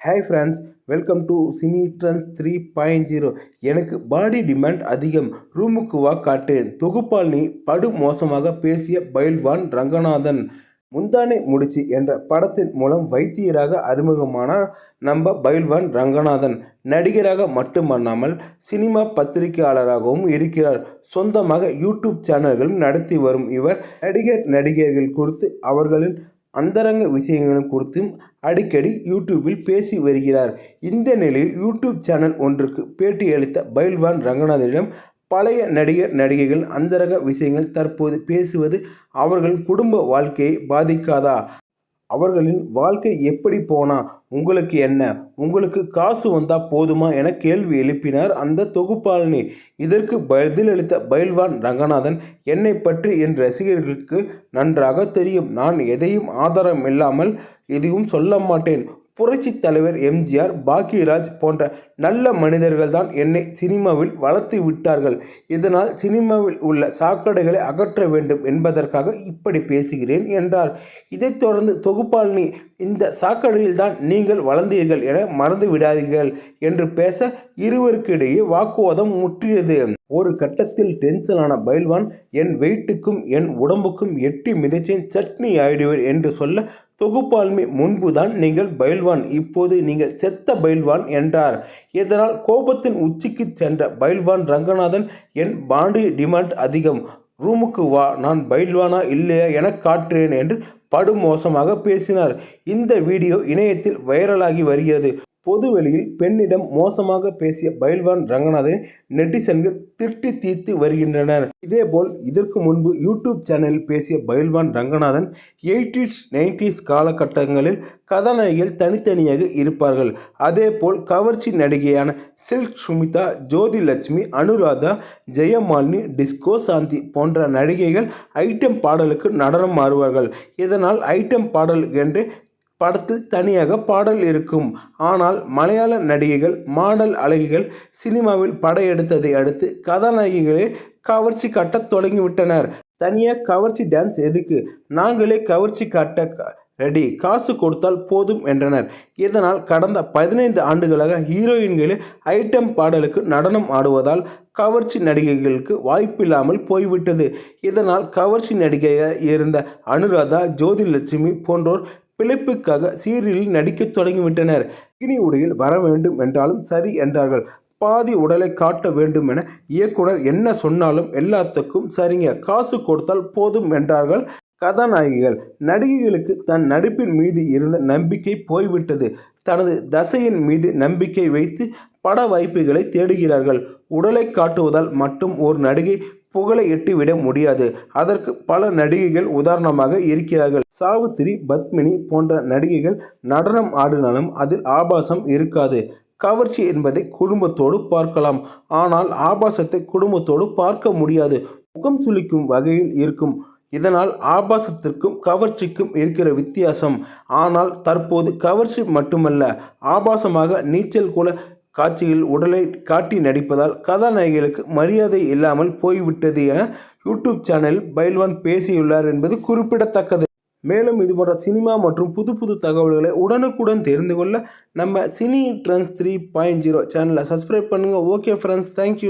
Hi friends welcome to cine trends three point zero எனக்கு body demand அதிகம். ரூமுக்கு வா காட்டேன். தொகுப்பாளினி படு மோசமாக பேசிய பயில்வான் ரங்கநாதன். முந்தானை முடிச்சு என்ற படத்தின் மூலம் வைத்தியராக அறிமுகமானார் நம்ம பயில்வான் ரங்கநாதன். நடிகராக மட்டுமல்லாமல் சினிமா பத்திரிகையாளராகவும் இருக்கிறார். சொந்தமாக யூடியூப் சேனல்களும் நடத்தி வரும் இவர் நடிகர் நடிகர்கள் குறித்து அவர்களின் அந்தரங்க விஷயங்களும் குறித்தும் அடிக்கடி யூடியூப்பில் பேசி வருகிறார். இந்த நிலையில் யூடியூப் சேனல் ஒன்றுக்கு பேட்டியளித்த பைல்வான் ரங்கநாதனிடம் பழைய நடிகர் நடிகைகள் அந்தரங்க விஷயங்கள் தற்போது பேசுவது அவர்களின் குடும்ப வாழ்க்கையை பாதிக்காதா? அவர்களின் வாழ்க்கை எப்படி போனா உங்களுக்கு என்ன? உங்களுக்கு காசு வந்தா போதுமா என கேள்வி எழுப்பினார் அந்த தொகுப்பாளினி. இதற்கு பதிலளித்த பைல்வான் ரங்கநாதன் என்னை பற்றி என் ரசிகர்களுக்கு நன்றாக தெரியும். நான் எதையும் ஆதாரம் இல்லாமல் எதையும் சொல்ல மாட்டேன். புரட்சி தலைவர் எம்ஜிஆர் பாக்யராஜ் போன்ற நல்ல மனிதர்கள் தான் என்னை சினிமாவில் வளர்த்து விட்டார்கள். இதனால் சினிமாவில் உள்ள சாக்கடைகளை அகற்ற வேண்டும் என்பதற்காக இப்படி பேசுகிறேன் என்றார். இதைத் தொடர்ந்து தொகுப்பாளினி இந்த சாக்கடையில் தான் நீங்கள் வளர்ந்தீர்கள் என மறந்து விடாதீர்கள் என்று பேச இருவருக்கிடையே வாக்குவாதம் முற்றியது. ஒரு கட்டத்தில் டென்ஷனான பைல்வான் என் வெயிட்டுக்கும் என் உடம்புக்கும் எட்டி மிதிச்சேன் சட்னி ஆயிடுவேன் என்று சொல்ல தொகுப்பாள்மை முன்புதான் நீங்கள் பைல்வான் இப்போது நீங்கள் செத்த பைல்வான் என்றார். இதனால் கோபத்தின் உச்சிக்கு சென்ற பைல்வான் ரங்கநாதன் என் பாண்டி டிமாண்ட் அதிகம். ரூமுக்கு வா. நான் பைல்வானா இல்லையா என காட்டுறேன் என்று படுமோசமாக பேசினார். இந்த வீடியோ இணையத்தில் வைரலாகி வருகிறது. பொதுவெளியில் பெண்ணிடம் மோசமாக பேசிய பயில்வான் ரங்கநாதனை நெட்டிசன்கள் திட்டி தீர்த்து வருகின்றனர். இதேபோல் இதற்கு முன்பு யூடியூப் சேனலில் பேசிய பயில்வான் ரங்கநாதன் எயிட்டிஸ் நைன்டிஸ் காலகட்டங்களில் கதாநாயகிகள் தனித்தனியாக இருப்பார்கள். அதேபோல் கவர்ச்சி நடிகையான சில்க் சுமிதா ஜோதி லட்சுமி அனுராதா ஜெயமாலினி டிஸ்கோ சாந்தி போன்ற நடிகைகள் ஐட்டம் பாடலுக்கு நடனம் ஆடுவார்கள். இதனால் ஐட்டம் பாடல் என்று படத்தில் தனியாக பாடல் இருக்கும். ஆனால் மலையாள நடிகைகள் மாடல் அழகிகள் சினிமாவில் படையெடுத்ததை அடுத்து கதாநாயகிகளே கவர்ச்சி காட்டத் தொடங்கிவிட்டனர். தனியாக கவர்ச்சி டான்ஸ் எதுக்கு? நாங்களே கவர்ச்சி காட்ட ரெடி. காசு கொடுத்தால் போதும் என்றனர். இதனால் கடந்த பதினைந்து ஆண்டுகளாக ஹீரோயின்களே ஐட்டம் பாடலுக்கு நடனம் ஆடுவதால் கவர்ச்சி நடிகைகளுக்கு வாய்ப்பில்லாமல் போய்விட்டது. இதனால் கவர்ச்சி நடிகையாக இருந்த அனுராதா ஜோதிலட்சுமி போன்றோர் பிழைப்புக்காக சீரியலில் நடிக்கத் தொடங்கிவிட்டனர். கினி உடையில் வர வேண்டும் என்றாலும் சரி என்றார்கள். பாதி உடலை காட்ட வேண்டும் என இயக்குனர் என்ன சொன்னாலும் எல்லாத்துக்கும் சரிங்க. காசு கொடுத்தால் போதும் என்றார்கள் கதாநாயகிகள். நடிகைகளுக்கு தன் நடிப்பின் மீது இருந்த நம்பிக்கை போய்விட்டது. தனது தசையின் மீது நம்பிக்கை வைத்து பட வாய்ப்புகளை தேடுகிறார்கள். உடலை காட்டுவதால் மட்டும் ஒரு நடிகை புகழை எட்டிவிட முடியாது. அதற்கு பல நடிகைகள் உதாரணமாக இருக்கிறார்கள். சாவித்திரி பத்மினி போன்ற நடிகைகள் நடனம் ஆடினாலும் அதில் ஆபாசம் இருக்காது. கவர்ச்சி என்பதை குடும்பத்தோடு பார்க்கலாம். ஆனால் ஆபாசத்தை குடும்பத்தோடு பார்க்க முடியாது. முகம் சுளிக்கும் வகையில் இருக்கும். இதனால் ஆபாசத்திற்கும் கவர்ச்சிக்கும் இருக்கிற வித்தியாசம். ஆனால் தற்போது கவர்ச்சி மட்டுமல்ல ஆபாசமாக நீச்சல் கூட காட்சியில் உடலை காட்டி நடிப்பதால் கதாநாயகிகளுக்கு மரியாதை இல்லாமல் போய்விட்டது என யூடியூப் சேனலில் பைல்வான் பேசியுள்ளார் என்பது குறிப்பிடத்தக்கது. மேலும் இது போன்ற சினிமா மற்றும் புது புது தகவல்களை உடனுக்குடன் தெரிந்து கொள்ள நம்ம cine trends three point zero சேனலை சப்ஸ்கிரைப் பண்ணுங்கள் ஓகே ஃப்ரெண்ட்ஸ் தேங்க்யூ